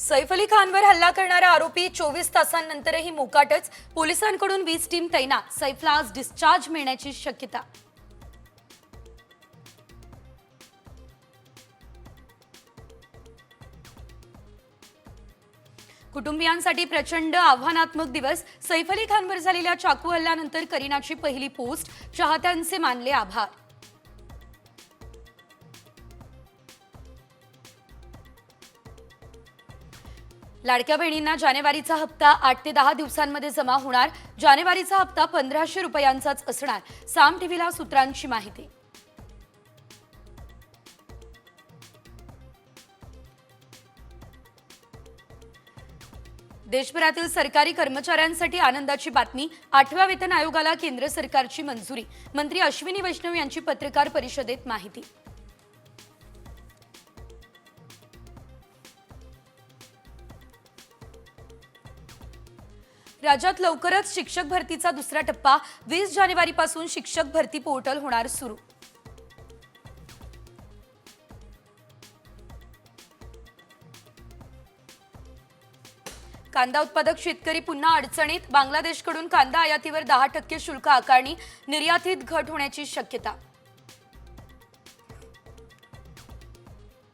सैफ अली खानवर हल्ला करणारा आरोपी चोवीस तासांनंतरही मोकाटच. पोलिसांकडून वीज टीम तैनात. सैफला आज डिस्चार्ज मिळण्याची शक्यता. कुटुंबियांसाठी प्रचंड आव्हानात्मक दिवस. सैफ अली खानवर झालेल्या चाकू हल्ल्यानंतर करीनाची पहिली पोस्ट. चाहत्यांचे मानले आभार. लाडक्या बहिणींना जानेवारीचा हप्ता आठ ते दहा दिवसांमध्ये जमा होणार. जानेवारीचा हप्ता पंधराशे रुपयांचाच असणार. साम टीव्हीला सूत्रांची माहिती. देशभरातील सरकारी कर्मचाऱ्यांसाठी आनंदाची बातमी. आठव्या वेतन आयोगाला केंद्र सरकारची मंजुरी. मंत्री अश्विनी वैष्णव यांची पत्रकार परिषदेत माहिती. राज्यात लवकरच शिक्षक भरतीचा दुसरा टप्पा. वीस जानेवारीपासून शिक्षक भरती पोर्टल होणार सुरू. कांदा उत्पादक शेतकरी पुन्हा अडचणीत. बांगलादेशकडून कांदा आयातीवर दहा टक्के शुल्क आकारणी. निर्यातीत घट होण्याची शक्यता.